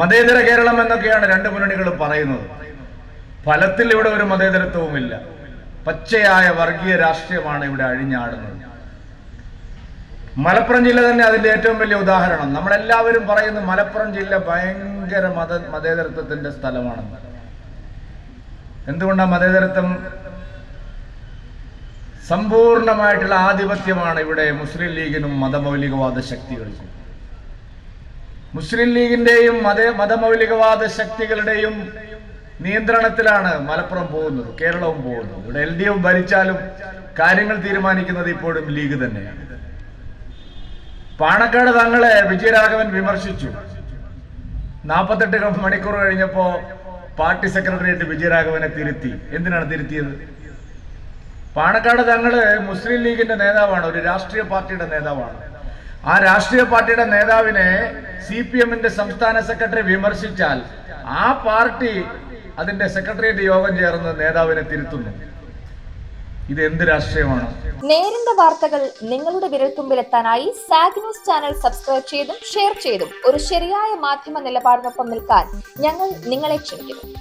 മതേതര കേരളം എന്നൊക്കെയാണ് രണ്ട് മുന്നണികളും പറയുന്നത്. ഫലത്തിൽ ഇവിടെ ഒരു മതേതരത്വവുമില്ല. പച്ചയായ വർഗീയ രാഷ്ട്രീയമാണ് ഇവിടെ അഴിഞ്ഞാടുന്നത്. മലപ്പുറം ജില്ല തന്നെ അതിന്റെ ഏറ്റവും വലിയ ഉദാഹരണം. നമ്മളെല്ലാവരും പറയുന്നു മലപ്പുറം ജില്ല ഭയങ്കര മത മതേതരത്വത്തിന്റെ സ്ഥലമാണെന്ന്. എന്തുകൊണ്ടാണ് മതേതരത്വം സമ്പൂർണമായിട്ടുള്ള ആധിപത്യമാണ് ഇവിടെ മുസ്ലിം ലീഗിനും മതമൗലികവാദ ശക്തികൾക്കും? മുസ്ലിം ലീഗിന്റെയും മത മതമൗലികവാദ ശക്തികളുടെയും നിയന്ത്രണത്തിലാണ് മലപ്പുറം പോകുന്നത് കേരളവും പോകുന്നത്. ഇവിടെ എൽ ഡി എഫ് ഭരിച്ചാലും കാര്യങ്ങൾ തീരുമാനിക്കുന്നത് ഇപ്പോഴും ലീഗ് തന്നെയാണ്. പാണക്കാട് തങ്ങളെ വിജയരാഘവൻ വിമർശിച്ചു. നാൽപ്പത്തെട്ട് മണിക്കൂർ കഴിഞ്ഞപ്പോ പാർട്ടി സെക്രട്ടേറിയറ്റ് വിജയരാഘവനെ തിരുത്തി. എന്തിനാണ് തിരുത്തിയത്? പാണക്കാട് തങ്ങൾ മുസ്ലിം ലീഗിന്റെ നേതാവാണ് ഒരു രാഷ്ട്രീയ പാർട്ടിയുടെ നേതാവാണ്. ആ രാഷ്ട്രീയ പാർട്ടിയുടെ നേതാവിനെ സി പി എമ്മിന്റെ സംസ്ഥാന സെക്രട്ടറി വിമർശിച്ചാൽ ആ പാർട്ടി അതിന്റെ സെക്രട്ടേറിയറ്റ് യോഗം ചേർന്ന് നേതാവിനെ തിരുത്തുന്നു. ഇത് എന്ത് രാഷ്ട്രീയമാണ്? നേരിന്റെ വാർത്തകൾ നിങ്ങളുടെ വിരൽത്തുമ്പിലെത്താനായി സാഗ് ന്യൂസ് ചാനൽ സബ്സ്ക്രൈബ് ചെയ്തും ഷെയർ ചെയ്തും ഒരു ശരിയായ മാധ്യമ നിലപാടിനൊപ്പം നിൽക്കാൻ ഞങ്ങൾ നിങ്ങളെ ക്ഷണിക്കുന്നു.